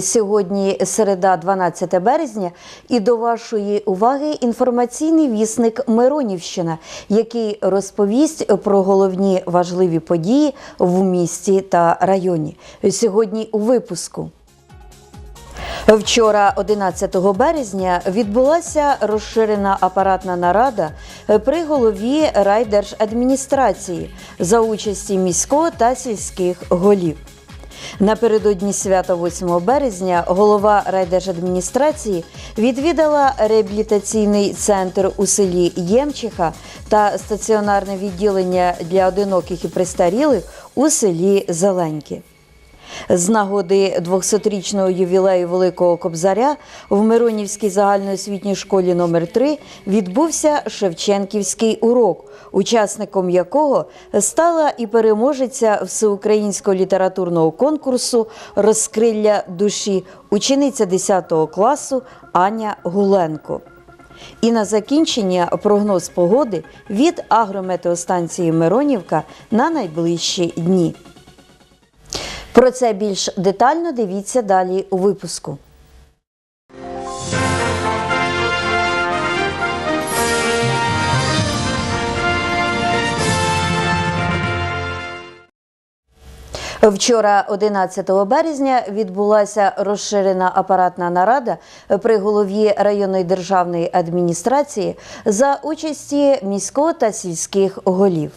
Сьогодні середа, 12 березня, і до вашої уваги інформаційний вісник Миронівщина, який розповість про головні важливі події в місті та районі. Сьогодні у випуску. Вчора, 11 березня, відбулася розширена апаратна нарада при голові райдержадміністрації за участі міського та сільських голів. Напередодні свята 8 березня голова райдержадміністрації відвідала реабілітаційний центр у селі Ємчиха та стаціонарне відділення для одиноких і престарілих у селі Зеленьке. З нагоди 200-річного ювілею Великого Кобзаря в Миронівській загальноосвітній школі номер 3 відбувся Шевченківський урок, учасником якого стала і переможеця всеукраїнського літературного конкурсу Розкрилля душі, учениця 10 класу Аня Гуленко. І на закінчення прогноз погоди від агрометеостанції Миронівка на найближчі дні. Про це більш детально дивіться далі у випуску. Вчора, 11 березня, відбулася розширена апаратна нарада при голові районної державної адміністрації за участі міського та сільських голів.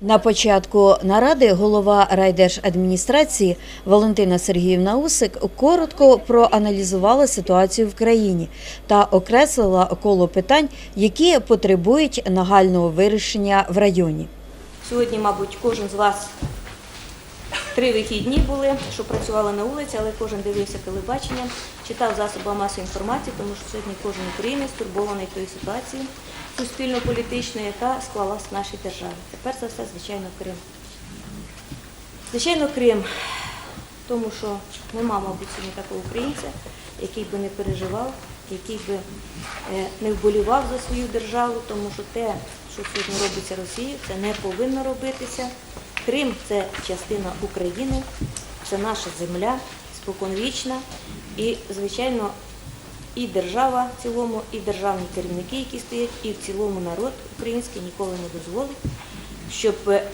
На початку наради голова райдержадміністрації Валентина Сергіївна Усик коротко проаналізувала ситуацію в країні та окреслила коло питань, які потребують нагального вирішення в районі. Сьогодні, мабуть, кожен з вас три вихідні були, що працювали на вулиці, але кожен дивився телебачення, читав засоби масової інформації, тому що сьогодні кожен українець турбований тою ситуацією суспільно-політичною, яка склалась в нашій державі. Тепер за все, звичайно, Крим. Звичайно, Крим, тому що нема, мабуть, сьогодні такого українця, який би не переживав, який би е, не вболівав за свою державу, тому що те, що сьогодні робиться Росією, це не повинно робитися. Крим це частина України, це наша земля, споконвічна. І, звичайно, і держава в цілому, і державні керівники, які стоять, і в цілому народ український ніколи не дозволить, щоб е,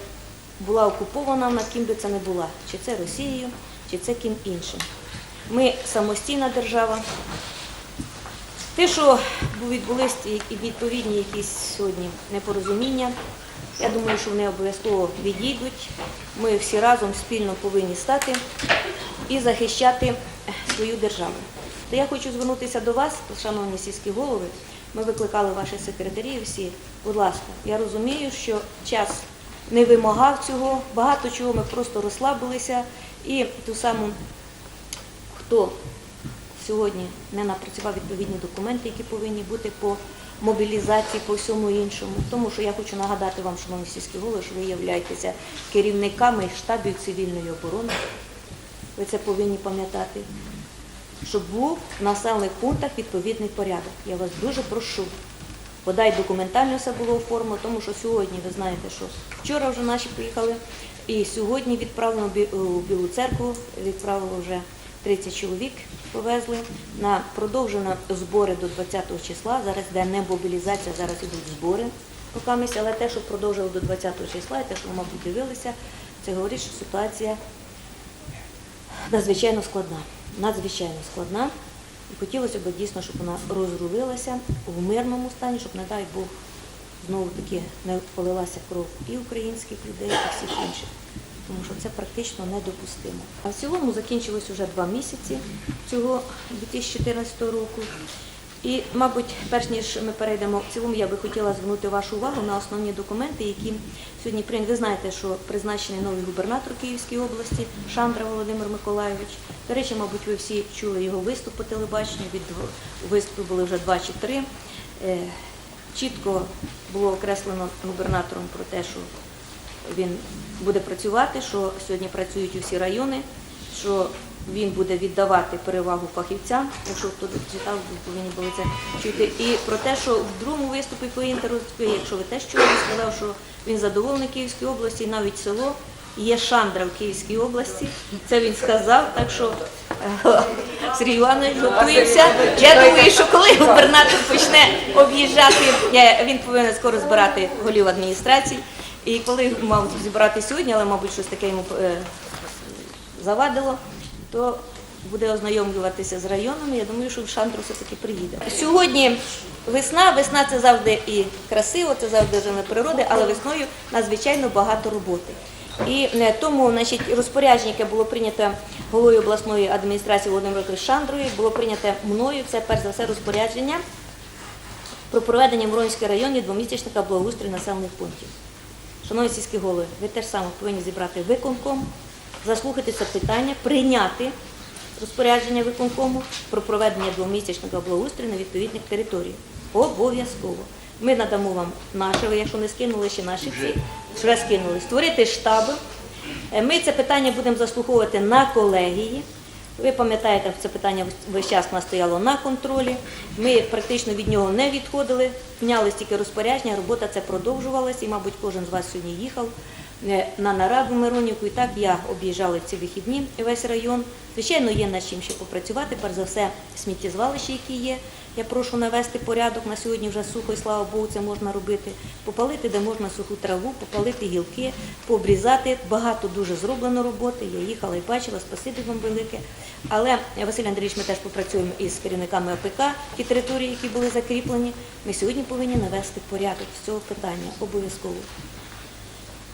була окупована вона ким би це не була, чи це Росією, чи це ким іншим. Ми самостійна держава. Те, що відбулись і відповідні якісь сьогодні непорозуміння, я думаю, що вони обов'язково відійдуть. Ми всі разом спільно повинні стати і захищати свою державу. То я хочу звернутися до вас, шановні сільські голови. Ми викликали ваших секретарів всі. Будь ласка, я розумію, що час не вимагав цього, багато чого ми просто розслабилися і ту саму, хто сьогодні не напрацював відповідні документи, які повинні бути по мобілізації, по всьому іншому. Тому що я хочу нагадати вам, шановні сільські голови, що ви являєтеся керівниками штабів цивільної оборони. Ви це повинні пам'ятати. Щоб був в населених пунктах відповідний порядок. Я вас дуже прошу. Бодай документально все було оформлено, тому що сьогодні, ви знаєте, що вчора вже наші поїхали, і сьогодні відправлено у Білу церкву, відправило вже 30 чоловік, повезли. На продовжено збори до 20 числа. Зараз йде не мобілізація, зараз йдуть збори покамість, але те, що продовжили до 20 числа, і те, що ви, мабуть, дивилися, це говорить, що ситуація надзвичайно складна. Надзвичайно складна. І хотілося б дійсно, щоб вона розрулилася в мирному стані, щоб, не дай Бог, знову таки не полилася кров і українських людей, і всіх інших. Тому що це практично недопустимо. А в цілому закінчилось вже два місяці цього 2014 року. І, мабуть, перш ніж ми перейдемо в цілому, я би хотіла звернути вашу увагу на основні документи, які сьогодні прийняті. Ви знаєте, що призначений новий губернатор Київської області Шандра Володимир Миколайович. До речі, мабуть, ви всі чули його виступ по телебаченню. Від виступу були вже два чи три. Е, Чітко було окреслено губернатором про те, що він буде працювати, що сьогодні працюють усі райони, що він буде віддавати перевагу фахівцям. Якщо хто читав, ви повинні були це чути. І про те, що в другому виступі по інтеру, якщо ви теж чули, сказав, що він задоволений Київської області, навіть село є Шандра в Київській області. Це він сказав, так що е, Сергій Іванович готуємося. Я думаю, що коли губернатор почне об'їжджати, він повинен скоро збирати голів адміністрацій. І коли мав зібрати сьогодні, але, мабуть, щось таке йому е, завадило, то буде ознайомлюватися з районами. Я думаю, що в Шандру все-таки приїде. Сьогодні весна, весна це завжди і красиво, це завжди жена природи, але весною надзвичайно багато роботи. І е, тому значить, розпорядження, яке було прийнято головою обласної адміністрації Володимиром Шандрою, було прийнято мною. Це перш за все розпорядження про проведення в Миронській районі двомісячника благоустрою населених пунктів. Шановні сільські голови, ви теж саме повинні зібрати виконком, заслухати це питання, прийняти розпорядження виконкому про проведення двомісячника благоустрою на відповідних територіях. Обов'язково. Ми надамо вам наше, ви якщо не скинули ще наші ці, вже скинули. Створити штаби. Е, Ми це питання будемо заслуховувати на колегії. Ви пам'ятаєте, це питання весь час у нас стояло на контролі. Ми практично від нього не відходили, міняли стільки розпорядження, робота це продовжувалася, і, мабуть, кожен з вас сьогодні їхав на нараду в Миронівку. І так я об'їжджала ці вихідні весь район. Звичайно, є над чим ще попрацювати. Перш за все, сміттєзвалища, які є. Я прошу навести порядок. На сьогодні вже сухо, і слава Богу, це можна робити. Попалити, де можна суху траву, попалити гілки, пообрізати. Багато дуже зроблено роботи. Я їхала і бачила, спасибі вам велике. Але Василь Андрійович, ми теж попрацюємо із керівниками ОПК, ті території, які були закріплені. Ми сьогодні повинні навести порядок з цього питання обов'язково.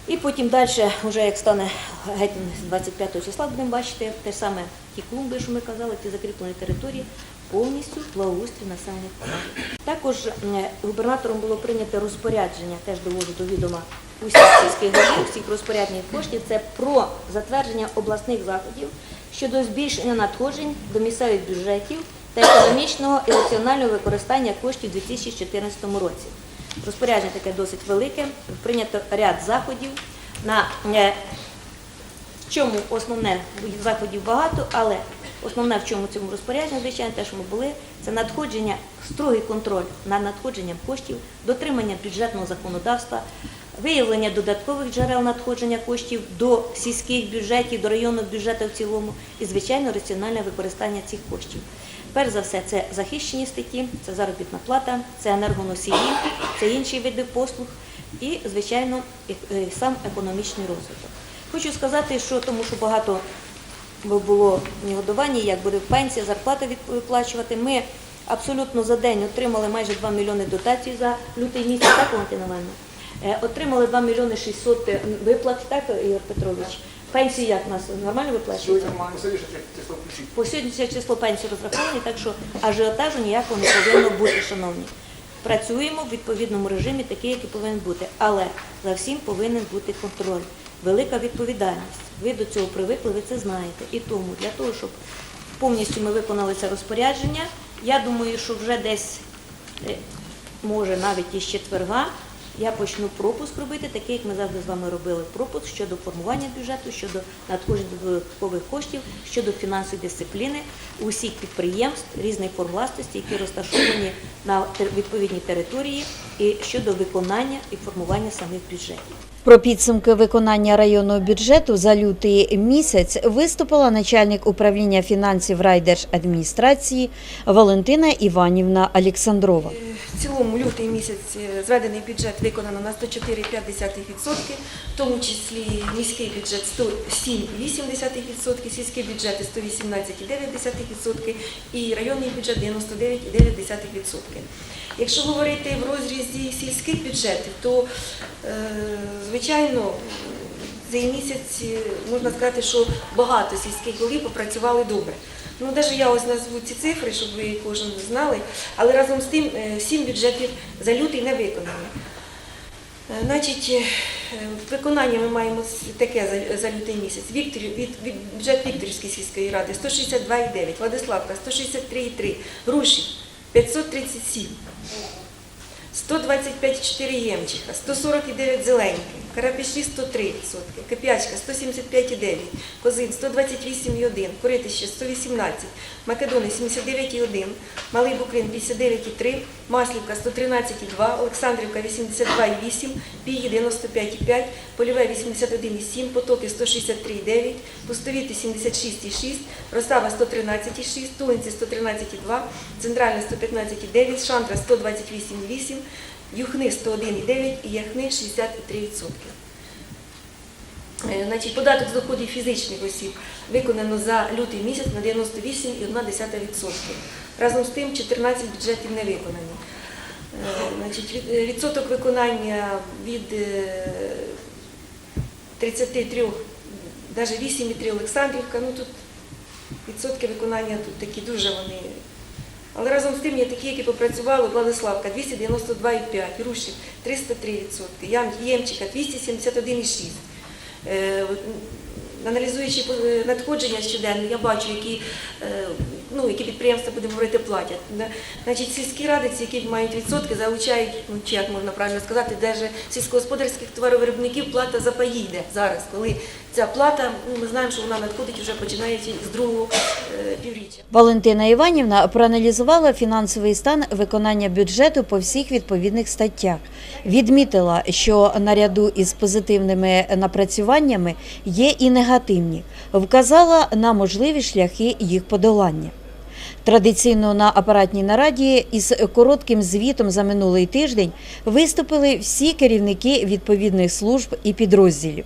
І потім далі, вже як стане геть 25 числа, будемо бачити те саме ті клумби, що ми казали, ті закріплені території, повністю благоустрій населених пунктів. Також губернатором було прийнято розпорядження, теж довожу до відома усіх сільських голів, всіх розпорядних коштів, це про затвердження обласних заходів щодо збільшення надходжень до місцевих бюджетів та економічного і раціонального використання коштів у 2014 році. Розпорядження таке досить велике, прийнято ряд заходів. На е, чому основне заходів багато, але основне в чому цьому розпорядженні, звичайно, те, що ми були, це надходження, строгий контроль над надходженням коштів, дотримання бюджетного законодавства, виявлення додаткових джерел надходження коштів до сільських бюджетів, до районних бюджетів в цілому і, звичайно, раціональне використання цих коштів. Перш за все, це захищені статті, це заробітна плата, це енергоносії, це інші види послуг і, звичайно, е- е, сам економічний розвиток. Хочу сказати, що тому що багато було негодування, як буде пенсія, зарплата виплачувати. Ми абсолютно за день отримали майже 2 мільйони дотацій за лютий місяць, так, Валентина Івановна? Е, Отримали 2 мільйони 600 виплат, так, Ігор Петрович? Пенсії як у нас нормально виплачуються? По сьогоднішнє число пенсії розраховані, так що ажіотажу ніякого не повинно бути, шановні. Працюємо в відповідному режимі, такий, який повинен бути. Але за всім повинен бути контроль, велика відповідальність. Ви до цього привикли, ви це знаєте. І тому для того, щоб повністю ми виконали це розпорядження, я думаю, що вже десь, е, може навіть із четверга, я почну пропуск робити, такий, як ми завжди з вами робили пропуск щодо формування бюджету, щодо надходження додаткових коштів, щодо фінансової дисципліни усіх підприємств різних форм власності, які розташовані на відповідній території, і щодо виконання і формування самих бюджетів. Про підсумки виконання районного бюджету за лютий місяць виступила начальник управління фінансів райдержадміністрації Валентина Іванівна Олександрова. В цілому лютий місяць е, зведений бюджет виконано на 104,5%, в тому числі міський бюджет 107,8%, сільські бюджети 118,9% і районний бюджет 99,9%. Якщо говорити в розрізі сільських бюджетів, то е, звичайно цей місяць е, можна сказати, що багато сільських голів попрацювали добре. Ну, навіть я ось назву ці цифри, щоб ви кожен знали, але разом з тим е, сім бюджетів за лютий не виконано. Е, Значить, виконання ми маємо таке за, за лютий місяць. Віктор, від, від, бюджет Вікторівської сільської ради 162,9, Владиславка 163,3, Груші 537. 125,4 ємчиха, 149 зеленьки, карапіші 103%, кип'ячка 175,9, козин 128,1, коритище 118, македони 79,1, малий букрин 59,3, маслівка 113,2, олександрівка 82,8, пії 95,5, польове 81,7, потоки 163,9, пустовіти 76,6, Ростава 113,6, Тулинці 113,2, Центральна 115,9, Шантра 128,8, Юхни 101,9 і Яхни 63%. Е, Значить, податок з доходів фізичних осіб виконано за лютий місяць на 98,1%. Разом з тим 14 бюджетів не виконані. Е, Значить, е, відсоток виконання від е, 33, навіть 8,3 Олександрівка, ну тут відсотки виконання тут такі дуже вони. Але разом з тим є такі, які попрацювали, Владиславка 292,5, Рушів 303%, Ям- Ємчиха 271,6. Е, Аналізуючи е, надходження щоденне, я бачу, які, е, ну, які підприємства, будемо говорити, платять. Значить, сільські ради, ці, які мають відсотки, залучають, ну, чи як можна правильно сказати, навіть сільськогосподарських товаровиробників плата за паї йде зараз, коли ця плата, ну, ми знаємо, що вона надходить вже починаючи з другого е, півріччя. Валентина Іванівна проаналізувала фінансовий стан виконання бюджету по всіх відповідних статтях. Відмітила, що наряду із позитивними напрацюваннями є і негативні. Вказала на можливі шляхи їх подолання. Традиційно на апаратній нараді із коротким звітом за минулий тиждень виступили всі керівники відповідних служб і підрозділів.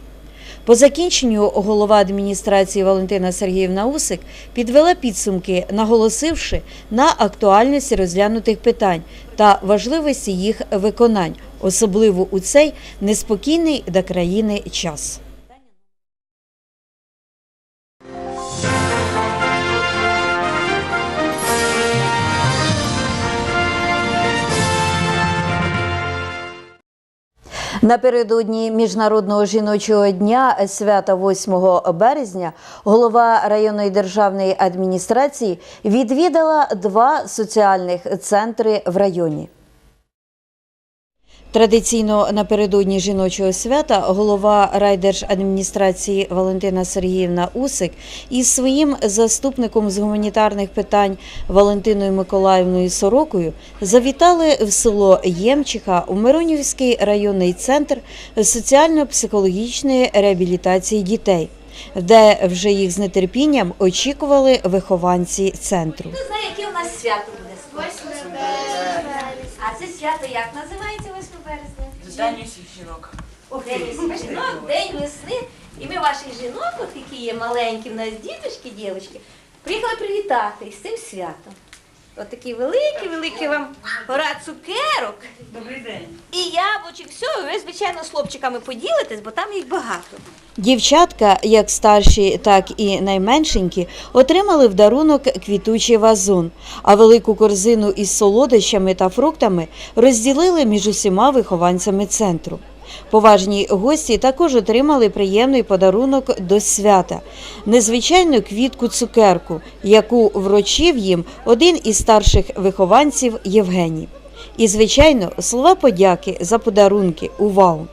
По закінченню голова адміністрації Валентина Сергіївна Усик підвела підсумки, наголосивши на актуальності розглянутих питань та важливості їх виконань, особливо у цей неспокійний для країни час. Напередодні міжнародного жіночого дня свята 8 березня голова районної державної адміністрації відвідала два соціальних центри в районі. Традиційно напередодні жіночого свята голова райдержадміністрації Валентина Сергіївна Усик із своїм заступником з гуманітарних питань Валентиною Миколаївною Сорокою завітали в село Ємчиха у Миронівський районний центр соціально-психологічної реабілітації дітей, де вже їх з нетерпінням очікували вихованці центру. Хто знає, яке у нас свято буде? А це свято як називається 8 березня? День усіх жінок. День усіх жінок, День весни. І ми ваших жінок, от які є маленькі, в нас діточки, дівчатки, приїхали привітати з цим святом. От такі великі, великі вам гора цукерок Добрий день. і яблучок. Все, ви, звичайно, з хлопчиками поділитесь, бо там їх багато. Дівчатка, як старші, так і найменшенькі, отримали в дарунок квітучий вазон, а велику корзину із солодощами та фруктами розділили між усіма вихованцями центру. Поважні гості також отримали приємний подарунок до свята незвичайну квітку цукерку, яку вручив їм один із старших вихованців Євгеній. І, звичайно, слова подяки за подарунки, увагу.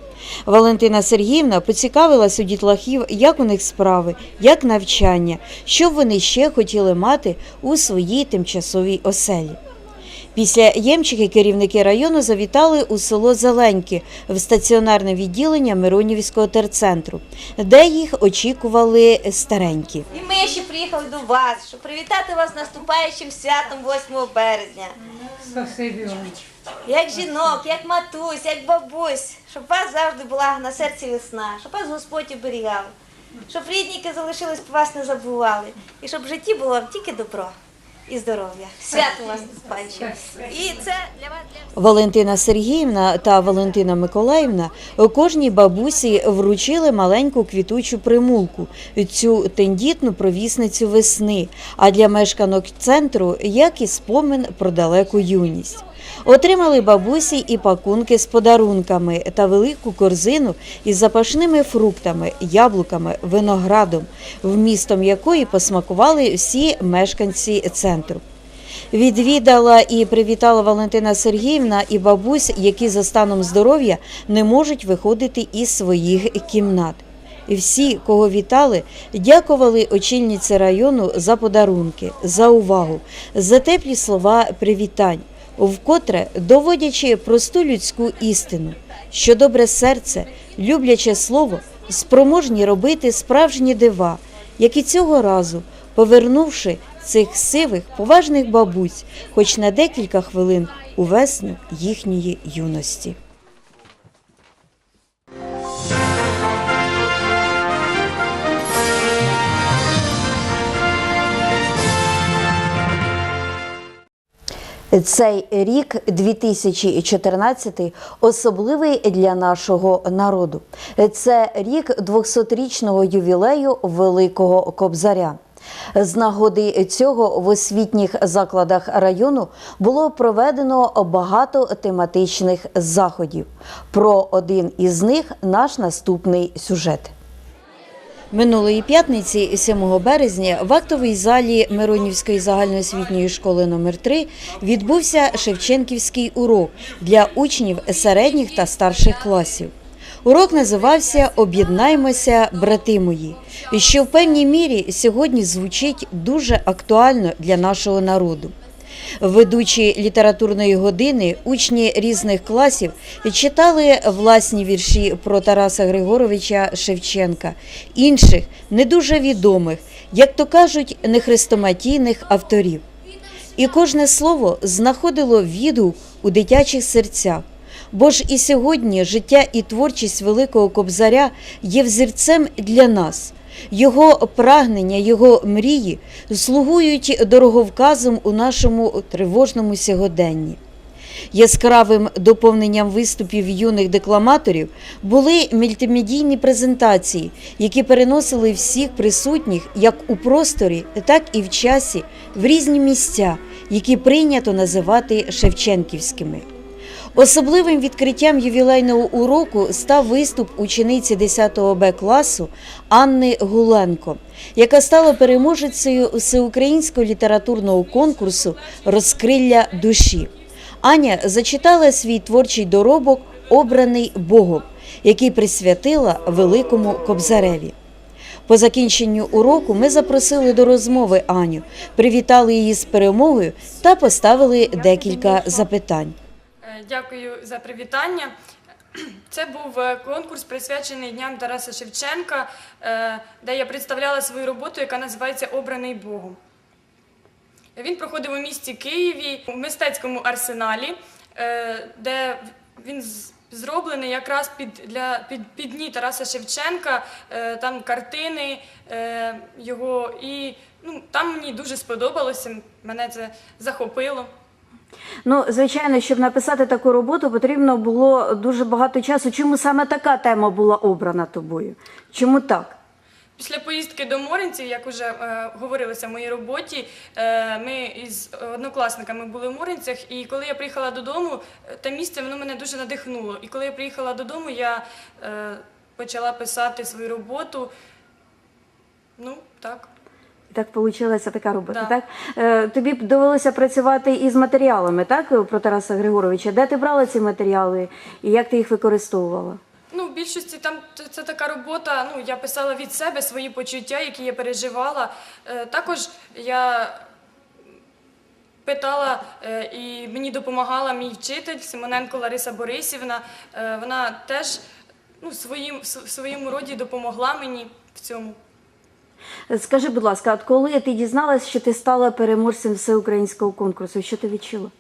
Валентина Сергіївна поцікавилась у дітлахів, як у них справи, як навчання, що вони ще хотіли мати у своїй тимчасовій оселі. Після Ємчихи керівники району завітали у село Зеленьки в стаціонарне відділення Миронівського терцентру, де їх очікували старенькі. І ми ще приїхали до вас, щоб привітати вас наступаючим святом 8 березня. Як жінок, як матусь, як бабусь, щоб вас завжди була на серці весна, щоб вас Господь оберігав, щоб рідники залишились, про вас не забували, і щоб в житті було тільки добро і здоров'я. Свято вас панче. І це для вас для Валентина Сергіївна та Валентина Миколаївна кожній бабусі вручили маленьку квітучу примулку, цю тендітну провісницю весни, а для мешканок центру як і спомин про далеку юність. Отримали бабусі і пакунки з подарунками та велику корзину із запашними фруктами, яблуками, виноградом, вмістом якої посмакували всі мешканці центру. Відвідала і привітала Валентина Сергіївна і бабусь, які за станом здоров'я не можуть виходити із своїх кімнат. Всі, кого вітали, дякували очільниці району за подарунки, за увагу, за теплі слова привітань, вкотре доводячи просту людську істину, що добре серце, любляче слово, спроможні робити справжні дива, як і цього разу, повернувши цих сивих, поважних бабусь, хоч на декілька хвилин у весну їхньої юності. Цей рік 2014 особливий для нашого народу. Це рік 200-річного ювілею Великого Кобзаря. З нагоди цього в освітніх закладах району було проведено багато тематичних заходів. Про один із них наш наступний сюжет. Минулої п'ятниці, 7 березня, в актовій залі Миронівської загальноосвітньої школи номер 3 відбувся Шевченківський урок для учнів середніх та старших класів. Урок називався Об'єднаймося, брати мої, що в певній мірі сьогодні звучить дуже актуально для нашого народу. Ведучі літературної години, учні різних класів читали власні вірші про Тараса Григоровича Шевченка, інших не дуже відомих, як то кажуть, нехрестоматійних авторів. І кожне слово знаходило відгук у дитячих серцях. Бо ж і сьогодні життя і творчість Великого Кобзаря є взірцем для нас. Його прагнення, його мрії слугують дороговказом у нашому тривожному сьогоденні. Яскравим доповненням виступів юних декламаторів були мультимедійні презентації, які переносили всіх присутніх як у просторі, так і в часі в різні місця, які прийнято називати Шевченківськими. Особливим відкриттям ювілейного уроку став виступ учениці 10 Б класу Анни Гуленко, яка стала переможецею всеукраїнського літературного конкурсу Розкрилля душі. Аня зачитала свій творчий доробок Обраний Богом, який присвятила великому Кобзареві. По закінченню уроку ми запросили до розмови Аню, привітали її з перемогою та поставили декілька запитань. Е, Дякую за привітання. Це був е, конкурс присвячений Дням Тараса Шевченка, е, де я представляла свою роботу, яка називається Обраний Богом. Він проходив у місті Києві у мистецькому арсеналі, де він зроблений якраз під, для, під, під дні Тараса Шевченка, там картини його. І ну, там мені дуже сподобалося, мене це захопило. Ну, звичайно, щоб написати таку роботу, потрібно було дуже багато часу. Чому саме така тема була обрана тобою? Чому так? Після поїздки до Моринців, як вже е, говорилося в моїй роботі, е, ми із однокласниками були в Моринцях, і коли я приїхала додому, е, те місце воно мене дуже надихнуло. І коли я приїхала додому, я е, почала писати свою роботу. Ну, так. Так вийшла така робота. Да. Так е, тобі б довелося працювати із матеріалами, так про Тараса Григоровича. Де ти брала ці матеріали і як ти їх використовувала? Ну, в більшості там це така робота. Ну, я писала від себе свої почуття, які я переживала. Е, також я питала е, і мені допомагала мій вчитель Симоненко Лариса Борисівна. Вона теж ну, своїм, в своєму роді допомогла мені в цьому. Скажи, будь ласка, от коли ти дізналась, що ти стала переможцем всеукраїнського конкурсу, що ти відчула?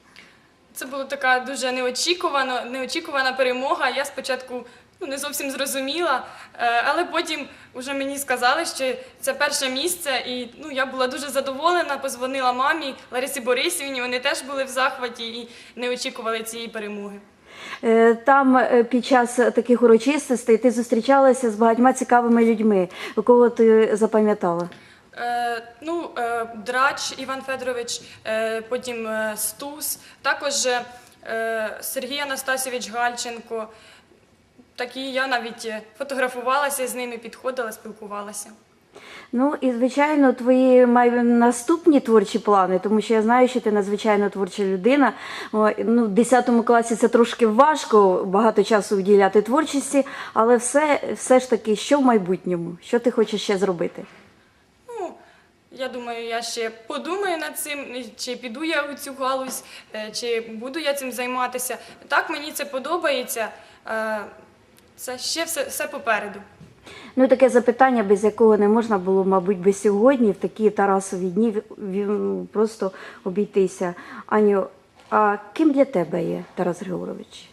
Це була така дуже неочікувана, неочікувана перемога. Я спочатку ну, не зовсім зрозуміла, е, але потім вже мені сказали, що це перше місце, і ну, я була дуже задоволена, позвонила мамі Ларисі Борисівні, вони теж були в захваті і не очікували цієї перемоги. Е, Там е, під час таких урочистостей ти зустрічалася з багатьма цікавими людьми, кого ти запам'ятала? Е, ну, Драч Іван Федорович, потім Стус, також Сергій Анастасійович Гальченко. Такі я навіть фотографувалася з ними, підходила, спілкувалася. Ну і звичайно, твої май- наступні творчі плани, тому що я знаю, що ти надзвичайно творча людина. Ну, в 10 класі це трошки важко багато часу вділяти творчості, але все, все ж таки, що в майбутньому? Що ти хочеш ще зробити? Ну, я думаю, я ще подумаю над цим, чи піду я у цю галузь, е, чи буду я цим займатися. Так, мені це подобається. Е, Це ще все, все попереду. Ну, таке запитання, без якого не можна було, мабуть, би сьогодні, в такі Тарасові дні, просто обійтися. Аню, а ким для тебе є Тарас Григорович?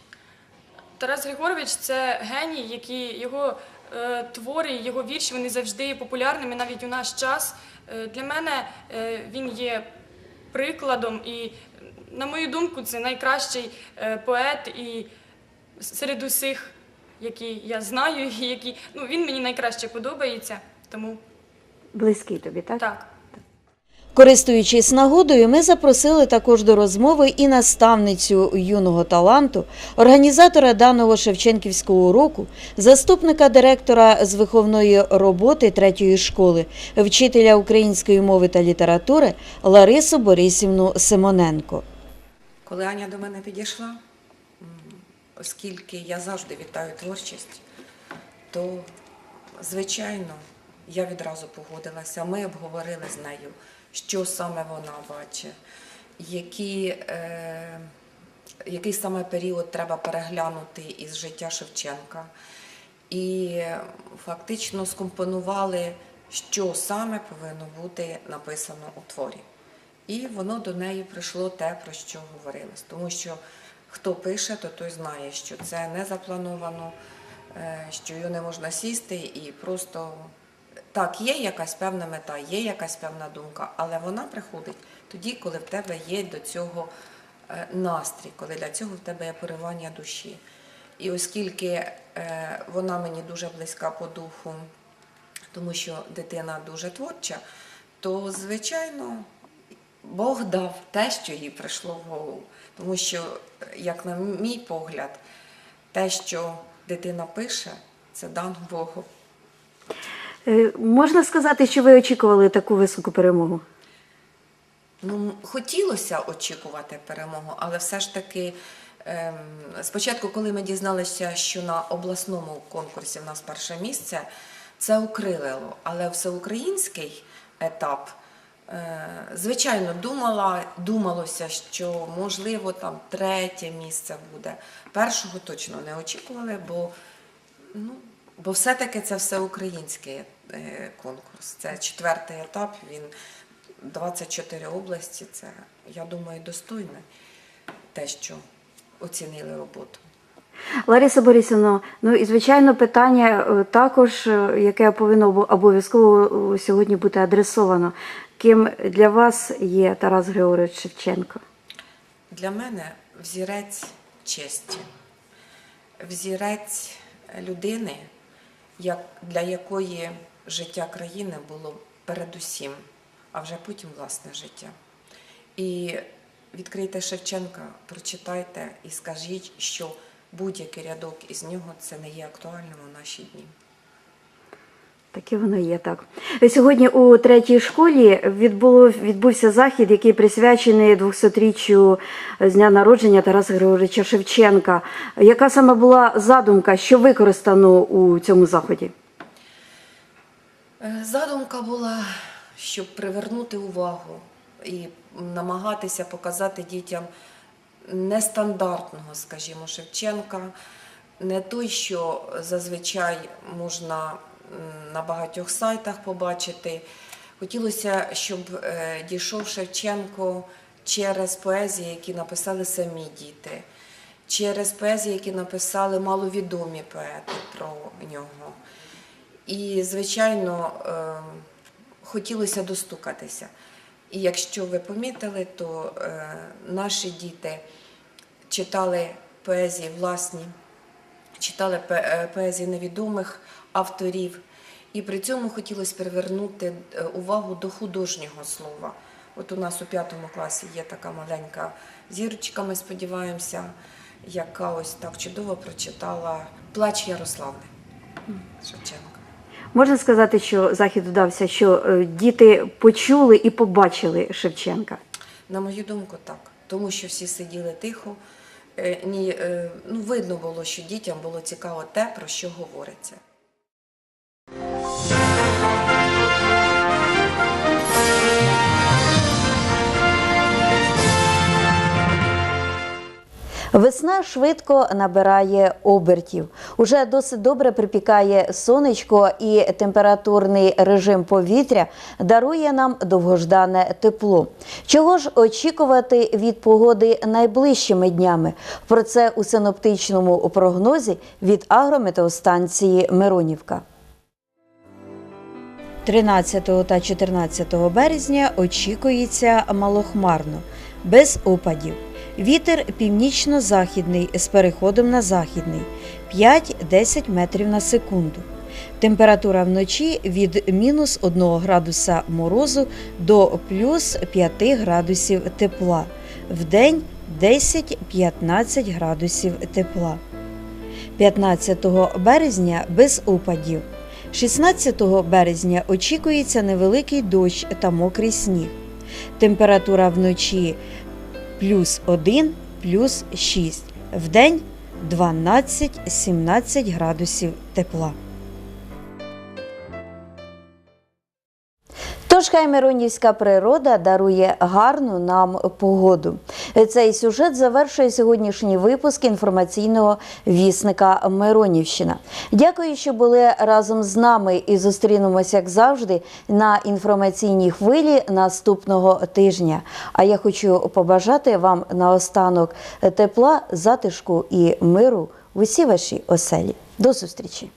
Тарас Григорович це геній, який його е, твори, його вірші вони завжди є популярними навіть у наш час. Е, для мене е, він є прикладом, і, на мою думку, це найкращий е, поет і серед усіх, які я знаю, і які ну він мені найкраще подобається. Тому Близький тобі, так? так. Користуючись нагодою, ми запросили також до розмови і наставницю юного таланту, організатора даного Шевченківського уроку, заступника директора з виховної роботи третьої школи, вчителя української мови та літератури Ларису Борисівну Симоненко. Коли Аня до мене підійшла, оскільки я завжди вітаю творчість, то, звичайно, я відразу погодилася. Ми обговорили з нею, що саме вона бачить, які, е, який саме період треба переглянути із життя Шевченка. І фактично скомпонували, що саме повинно бути написано у творі. І воно до неї прийшло те, про що говорилось. Тому що хто пише, то той знає, що це не заплановано, е, що його не можна сісти і просто так, є якась певна мета, є якась певна думка, але вона приходить тоді, коли в тебе є до цього е, настрій, коли для цього в тебе є поривання душі. І оскільки е, вона мені дуже близька по духу, тому що дитина дуже творча, то звичайно Бог дав те, що їй прийшло в голову. Тому що, як на мій погляд, те, що дитина пише, це дан Богу. Е, Можна сказати, що ви очікували таку високу перемогу? Ну, хотілося очікувати перемогу, але все ж таки, ем, спочатку, коли ми дізналися, що на обласному конкурсі в нас перше місце, це укрилило. Але всеукраїнський етап, звичайно, думала, думалося, що можливо там третє місце буде. Першого точно не очікували, бо Ну, бо все-таки це всеукраїнський е, конкурс. Це четвертий етап, він 24 області. Це, я думаю, достойне те, що оцінили роботу. Лариса Борисівна, ну і звичайно питання е, також, е, яке повинно обов'язково е, сьогодні бути адресовано. Ким для вас є Тарас Григорович Шевченко? Для мене взірець честі, взірець людини, для якої життя країни було передусім, а вже потім власне життя. І відкрийте Шевченка, прочитайте і скажіть, що будь-який рядок із нього це не є актуальним у наші дні. Таке воно є так. Сьогодні у третій школі відбуло, відбувся захід, який присвячений 200-річчю з дня народження Тараса Григоровича Шевченка. Яка саме була задумка, що використано у цьому заході? Е, Задумка була, щоб привернути увагу і намагатися показати дітям нестандартного, скажімо, Шевченка, не той, що зазвичай можна на багатьох сайтах побачити. Хотілося, щоб е, дійшов Шевченко через поезії, які написали самі діти, через поезії, які написали маловідомі поети про нього. І, звичайно, е, хотілося достукатися. І якщо ви помітили, то е, наші діти читали поезії власні, читали е, поезії невідомих авторів. І при цьому хотілося привернути е, увагу до художнього слова. От у нас у п'ятому класі є така маленька зірочка, ми сподіваємося, яка ось так чудово прочитала Плач Ярославни Шевченка. Можна сказати, що захід вдався, що е, діти почули і побачили Шевченка. На мою думку, так. Тому що всі сиділи тихо. Е, Ні, е, ну, видно було, що дітям було цікаво те, про що говориться. Весна швидко набирає обертів. Уже досить добре припікає сонечко, і температурний режим повітря дарує нам довгождане тепло. Чого ж очікувати від погоди найближчими днями? Про це у синоптичному прогнозі від агрометеостанції Миронівка. 13 та 14 березня очікується малохмарно, без опадів. Вітер північно-західний з переходом на західний 5-10 метрів на секунду. Температура вночі від мінус 1 градуса морозу до плюс 5 градусів тепла. Вдень 10-15 градусів тепла. 15 березня без опадів. 16 березня очікується невеликий дощ та мокрий сніг. Температура вночі плюс 1, плюс 6. день 12-17 градусів тепла. Тож хай Миронівська природа дарує гарну нам погоду. Цей сюжет завершує сьогоднішній випуск інформаційного вісника Миронівщина. Дякую, що були разом з нами і зустрінемося, як завжди, на інформаційній хвилі наступного тижня. А я хочу побажати вам наостанок тепла, затишку і миру в усі ваші оселі. До зустрічі!